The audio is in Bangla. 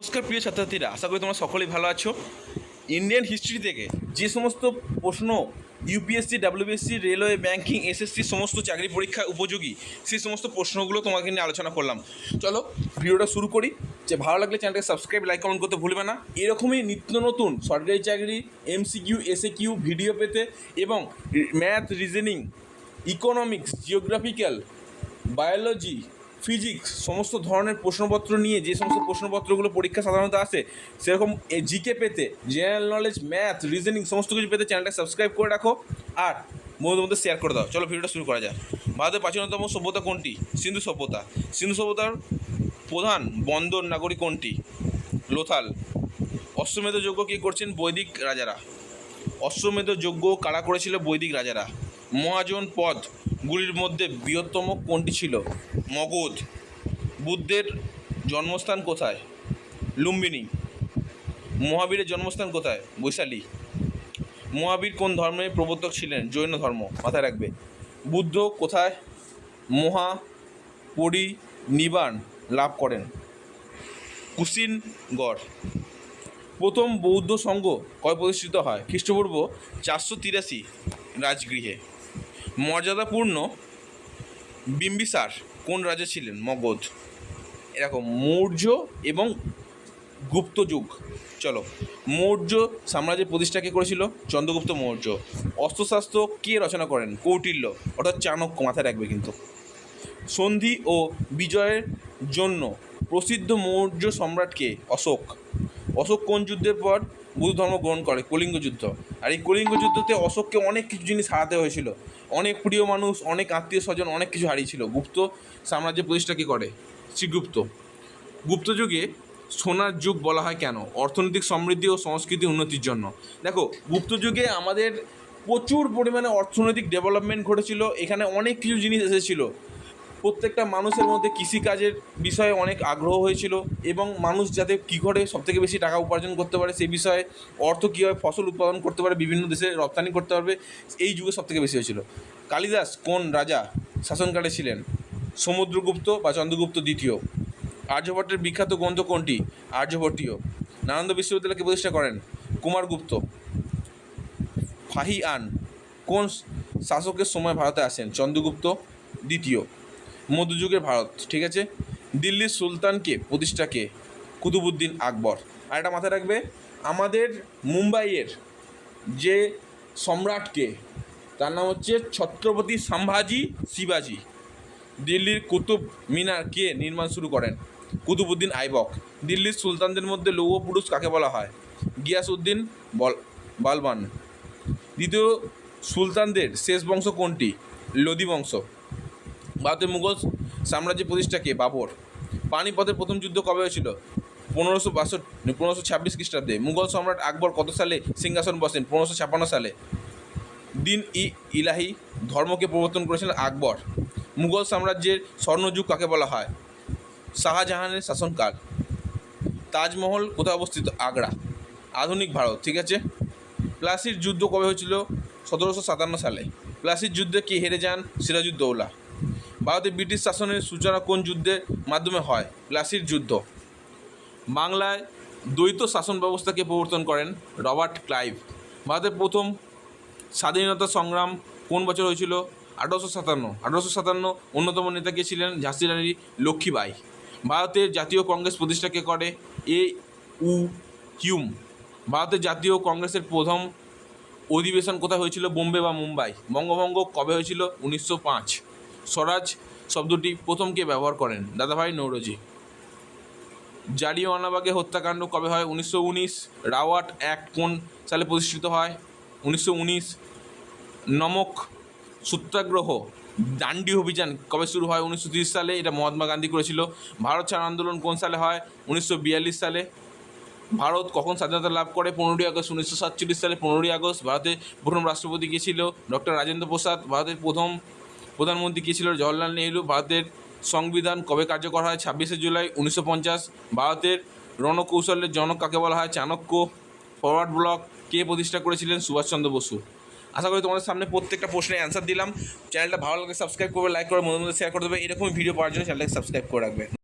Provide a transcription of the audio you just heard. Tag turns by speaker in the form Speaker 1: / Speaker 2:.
Speaker 1: নমস্কার, প্রিয় ছাত্রছাত্রীরা। আশা করি তোমরা সকলেই ভালো আছো। ইন্ডিয়ান হিস্ট্রি থেকে যে সমস্ত প্রশ্ন UPSC WBSC railway banking SSC সমস্ত চাকরি পরীক্ষা উপযোগী, সেই সমস্ত প্রশ্নগুলো তোমাকে নিয়ে আলোচনা করলাম। চলো, ভিডিওটা শুরু করি। যে ভালো লাগলে চ্যানেলটাকে সাবস্ক্রাইব লাইক কমেন্ট করতে ভুলবে না। এরকমই নিত্য নতুন সরকারি চাকরি এমসিকিউ এসএ কিউ ভিডিও পেতে এবং math reasoning economics geographical biology physics সমস্ত ধরনের প্রশ্নপত্র নিয়ে যে সমস্ত প্রশ্নপত্রগুলো পরীক্ষা সাধারণত আসে, সেরকম জিকে পেতে জেনারেল নলেজ ম্যাথ রিজনিং সমস্ত কিছু পেতে চ্যানেলটা সাবস্ক্রাইব করে রাখো আর বন্ধুদের মধ্যে শেয়ার করে দাও। চলো ভিডিওটা শুরু করা যাক। ভারতের প্রাচীনতম সভ্যতা কোনটি? সিন্ধু সভ্যতা। সিন্ধু সভ্যতার প্রধান বন্দর নাগরিক কোনটি? লোথাল। অশ্বমেধ যজ্ঞ কী করছেন বৈদিক রাজারা? অশ্বমেধ যজ্ঞ কারা করেছিল বৈদিক রাজারা? মহাজন পদ গুলির মধ্যে বৃহত্তম কোনটি ছিল? মগধ। বুদ্ধের জন্মস্থান কোথায়? লুম্বিনী। মহাবীরের জন্মস্থান কোথায়? বৈশালী। মহাবীর কোন ধর্মের প্রবর্তক ছিলেন? জৈন ধর্ম। মাথায় রাখবে। বুদ্ধ কোথায়? মহা পরিনিবাণ লাভ করেন। কুসিনগড় প্রথম বৌদ্ধ সংঘ কয় প্রতিষ্ঠিত হয়? খ্রিস্টপূর্ব চারশো তিরাশি রাজগৃহে। মর্যাদাপূর্ণ বিম্বিসার কোন রাজা ছিলেন? মগধ। এরকম মৌর্য এবং গুপ্ত যুগ চলো, মৌর্য সাম্রাজ্যের প্রতিষ্ঠা কে করেছিল? চন্দ্রগুপ্ত মৌর্য। অস্ত্রশাস্ত্র কে রচনা করেন? কৌটিল্য। অর্থাৎ চাণক্য মাথায় রাখবে কিন্তু। সন্ধি ও বিজয়ের জন্য প্রসিদ্ধ মৌর্য সম্রাটকে অশোক। অশোক কোন যুদ্ধের পর বুদ্ধ ধর্ম গ্রহণ করে, কলিঙ্গ যুদ্ধ। আর এই কলিঙ্গ যুদ্ধতে অশোককে অনেক কিছু জিনিস হারাতে হয়েছিল। অনেক প্রিয় মানুষ, অনেক আত্মীয় স্বজন অনেক কিছু হারিয়েছিল। গুপ্ত সাম্রাজ্যের প্রতিষ্ঠা কী করে? শ্রীগুপ্ত। গুপ্ত যুগে সোনার যুগ বলা হয় কেন? অর্থনৈতিক সমৃদ্ধি ও সংস্কৃতি উন্নতির জন্য। দেখো, গুপ্ত যুগে আমাদের প্রচুর পরিমাণে অর্থনৈতিক ডেভেলপমেন্ট ঘটেছিল। এখানে অনেক কিছু জিনিস এসেছিল। প্রত্যেকটা মানুষের মধ্যে কৃষিকাজের বিষয়ে অনেক আগ্রহ হয়েছিল এবং মানুষ যাতে কী করে সবথেকে বেশি টাকা উপার্জন করতে পারে সেই বিষয়ে অর্থ কীভাবে ফসল উৎপাদন করতে পারে, বিভিন্ন দেশে রপ্তানি করতে পারবে, এই যুগে সবথেকে বেশি হয়েছিল। কালিদাস কোন রাজা শাসনকালে ছিলেন? সমুদ্রগুপ্ত বা চন্দ্রগুপ্ত দ্বিতীয়? আর্যভট্টের বিখ্যাত গ্রন্থ কোনটি? আর্যভট্টীয়। নালন্দা বিশ্ববিদ্যালয়কে প্রতিষ্ঠা করেন কুমারগুপ্ত। ফাহি আন কোন শাসকের সময় ভারতে আসেন? চন্দ্রগুপ্ত দ্বিতীয়। মধ্যযুগের ভারত, ঠিক আছে? দিল্লির সুলতানকে প্রতিষ্ঠাকে কুতুবুদ্দিন আকবর। আর এটা মাথায় রাখবে, আমাদের মুম্বাইয়ের যে সম্রাটকে তার নাম হচ্ছে ছত্রপতি সম্ভাজি শিবাজি। দিল্লির কুতুব মিনার কে নির্মাণ শুরু করেন? কুতুবুদ্দিন আইবক। দিল্লির সুলতানদের মধ্যে লৌহ পুরুষ কাকে বলা হয়? গিয়াসউদ্দিন বল, বালবান। দ্বিতীয় সুলতানদের শেষ বংশ কোনটি? লোদি বংশ। ভারতের মুঘল সাম্রাজ্যের প্রতিষ্ঠাকে বাবর। পানিপথের প্রথম যুদ্ধ কবে হয়েছিল? পনেরোশো বাষট্টি পনেরোশো ছাব্বিশ খ্রিস্টাব্দে। মুঘল সম্রাট আকবর কত সালে সিংহাসন বসেন? পনেরোশো ছাপ্পান্ন সালে। দিন ই ইলাহি ধর্মকে প্রবর্তন করেছিলেন আকবর। মুঘল সাম্রাজ্যের স্বর্ণযুগ কাকে বলা হয়? শাহজাহানের শাসনকাল। তাজমহল কোথায় অবস্থিত? আগ্রা। আধুনিক ভারত, ঠিক আছে? প্লাসির যুদ্ধ কবে হয়েছিল? সতেরোশো সাতান্ন সালে। প্লাসির যুদ্ধে কে হেরে যান? সিরাজউদ্দৌলা। ভারতে ব্রিটিশ শাসনের সূচনা কোন যুদ্ধের মাধ্যমে হয়? প্লাসির যুদ্ধ। বাংলায় দ্বৈত শাসন ব্যবস্থাকে প্রবর্তন করেন রবার্ট ক্লাইভ। ভারতের প্রথম স্বাধীনতা সংগ্রাম কোন বছর হয়েছিল? আঠারোশো সাতান্ন। আঠারোশো সাতান্ন অন্যতম নেতা কে ছিলেন? ঝাঁসি রানী লক্ষ্মীবাই ভারতের জাতীয় কংগ্রেস প্রতিষ্ঠাকে করে? এ উ কিউম। ভারতের জাতীয় কংগ্রেসের প্রথম অধিবেশন কোথায় হয়েছিল? বোম্বে বা মুম্বাই। বঙ্গভঙ্গ কবে হয়েছিল? উনিশশো পাঁচ। স্বরাজ শব্দটি প্রথম কে ব্যবহার করেন। দাদাভাই নৌরজি। জারিওয়ানাবাগে হত্যাকাণ্ড কবে হয়? উনিশশো উনিশ। রাওয়াট অ্যাক্ট কোন সালে প্রতিষ্ঠিত হয়? উনিশশো উনিশ। নমক সত্যাগ্রহ দান্ডি অভিযান কবে শুরু হয়? উনিশশো তিরিশ সালে এটা মহাত্মা গান্ধী করেছিল। ভারত ছাড় আন্দোলন কোন সালে হয়? উনিশশো বিয়াল্লিশ সালে। ভারত কখন স্বাধীনতা লাভ করে? পনেরোই আগস্ট উনিশশো সাতচল্লিশ সালে। পনেরোই আগস্ট ভারতের প্রথম রাষ্ট্রপতি কে ছিল? ডক্টর রাজেন্দ্র প্রসাদ। ভারতের প্রথম প্রধানমন্ত্রী কী ছিল? জওয়াহরলাল নেহরু, ভারতের সংবিধান কবে কার্যকর হয়? ছাব্বিশে জুলাই উনিশশো পঞ্চাশ। ভারতের রণকৌশলের জনক কাকে বলা হয়? চাণক্য। ফরওয়ার্ড ব্লক কে প্রতিষ্ঠা করেছিলেন? সুভাষচন্দ্র বসু। আশা করি তোমাদের সামনে প্রত্যেকটা প্রশ্নের অ্যান্সার দিলাম। চ্যানেলটা ভালো লাগে সাবস্ক্রাইব করবে, লাইক করে মধ্যে মধ্যে শেয়ার করে দেবে। এরকম ভিডিও পাওয়ার জন্য চ্যানেলটাকে সাবস্ক্রাইব করে রাখবে।